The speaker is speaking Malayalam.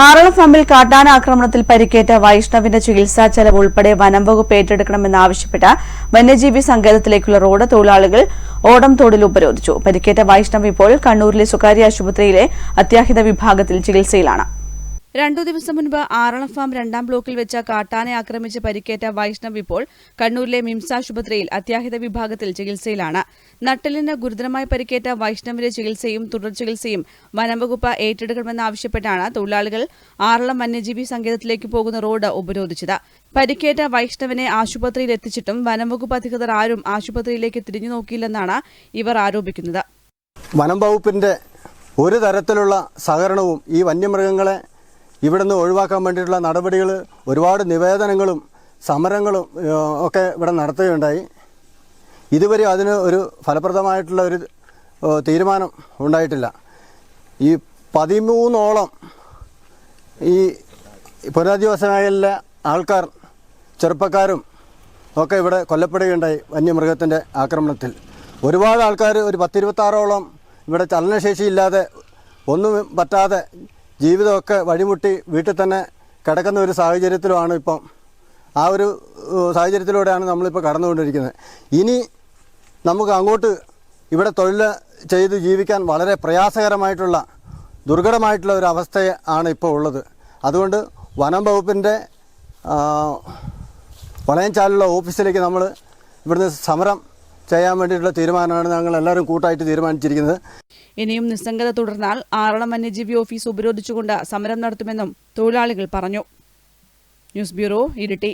ആറളം ഫാമിൽ കാട്ടാന ആക്രമണത്തിൽ പരിക്കേറ്റ വൈഷ്ണവിന്റെ ചികിത്സാ ചെലവ് ഉൾപ്പെടെ വനം വകുപ്പ് ഏറ്റെടുക്കണമെന്നാവശ്യപ്പെട്ട് വന്യജീവി സങ്കേതത്തിലേക്കുള്ള റോഡ് തൊഴിലാളികൾ ഓടം തോടിൽ ഉപരോധിച്ചു. പരിക്കേറ്റ വൈഷ്ണവ് ഇപ്പോൾ കണ്ണൂരിലെ സ്വകാര്യ ആശുപത്രിയിലെ അത്യാഹിത വിഭാഗത്തിൽ ചികിത്സയിലാണ്. രണ്ടു ദിവസം മുൻപ് ആറളം ഫാം രണ്ടാം ബ്ലോക്കിൽ വെച്ച കാട്ടാനെ ആക്രമിച്ച് പരിക്കേറ്റ വൈഷ്ണവ് ഇപ്പോൾ കണ്ണൂരിലെ മിംസാശുപത്രിയിൽ അത്യാഹിത വിഭാഗത്തിൽ ചികിത്സയിലാണ്. നട്ടലിന് ഗുരുതരമായി പരിക്കേറ്റ വൈഷ്ണവിന്റെ ചികിത്സയും തുടർ ചികിത്സയും വനംവകുപ്പ് ഏറ്റെടുക്കണമെന്നാവശ്യപ്പെട്ടാണ് തൊഴിലാളികൾ ആറളം വന്യജീവി സങ്കേതത്തിലേക്ക് പോകുന്ന റോഡ് ഉപരോധിച്ചത്. പരിക്കേറ്റ വൈഷ്ണവിനെ ആശുപത്രിയിൽ എത്തിച്ചിട്ടും വനംവകുപ്പ് അധികൃതർ ആരും ആശുപത്രിയിലേക്ക് തിരിഞ്ഞു നോക്കിയില്ലെന്നാണ് ഇവർ ആരോപിക്കുന്നത്. വനം വകുപ്പിന്റെ ഒരു തരത്തിലുള്ള സഹകരണവും ഈ വന്യമൃഗങ്ങളെ ഇവിടുന്ന് ഒഴിവാക്കാൻ വേണ്ടിയിട്ടുള്ള നടപടികൾ ഒരുപാട് നിവേദനങ്ങളും സമരങ്ങളും ഒക്കെ ഇവിടെ നടത്തുകയുണ്ടായി. ഇതുവരെ അതിന് ഒരു ഫലപ്രദമായിട്ടുള്ള ഒരു തീരുമാനം ഉണ്ടായിട്ടില്ല. ഈ പതിമൂന്നോളം ഈ പുനരധിവാസ മേഖലയിലെ ആൾക്കാർ ചെറുപ്പക്കാരും ഒക്കെ ഇവിടെ കൊല്ലപ്പെടുകയുണ്ടായി വന്യമൃഗത്തിന്റെ ആക്രമണത്തിൽ. ഒരുപാട് ആൾക്കാർ ഒരു പത്തിരുപത്താറോളം ഇവിടെ ചലനശേഷിയില്ലാതെ ഒന്നും പറ്റാതെ ജീവിതമൊക്കെ വഴിമുട്ടി വീട്ടിൽ തന്നെ കിടക്കുന്ന ഒരു സാഹചര്യത്തിലുമാണ് ഇപ്പം. ആ ഒരു സാഹചര്യത്തിലൂടെയാണ് നമ്മളിപ്പോൾ കടന്നുകൊണ്ടിരിക്കുന്നത്. ഇനി നമുക്ക് അങ്ങോട്ട് ഇവിടെ തൊഴിൽ ചെയ്ത് ജീവിക്കാൻ വളരെ പ്രയാസകരമായിട്ടുള്ള ദുർഘടമായിട്ടുള്ള ഒരു അവസ്ഥ ആണ് ഇപ്പോൾ ഉള്ളത്. അതുകൊണ്ട് വനം വകുപ്പിന്റെ വളയം ചാലുള്ള ഓഫീസിലേക്ക് നമ്മൾ ഇവിടുന്ന് സമരം ചെയ്യാൻ വേണ്ടിയിട്ടുള്ള തീരുമാനമാണ് ഞങ്ങൾ എല്ലാവരും കൂട്ടായിട്ട് തീരുമാനിച്ചിരിക്കുന്നത്. ഇനിയും നിസ്സംഗത തുടർന്നാൽ ആറളം വന്യജീവി ഓഫീസ് ഉപരോധിച്ചുകൊണ്ട് സമരം നടത്തുമെന്നും തൊഴിലാളികൾ പറഞ്ഞു. News bureau Iritty.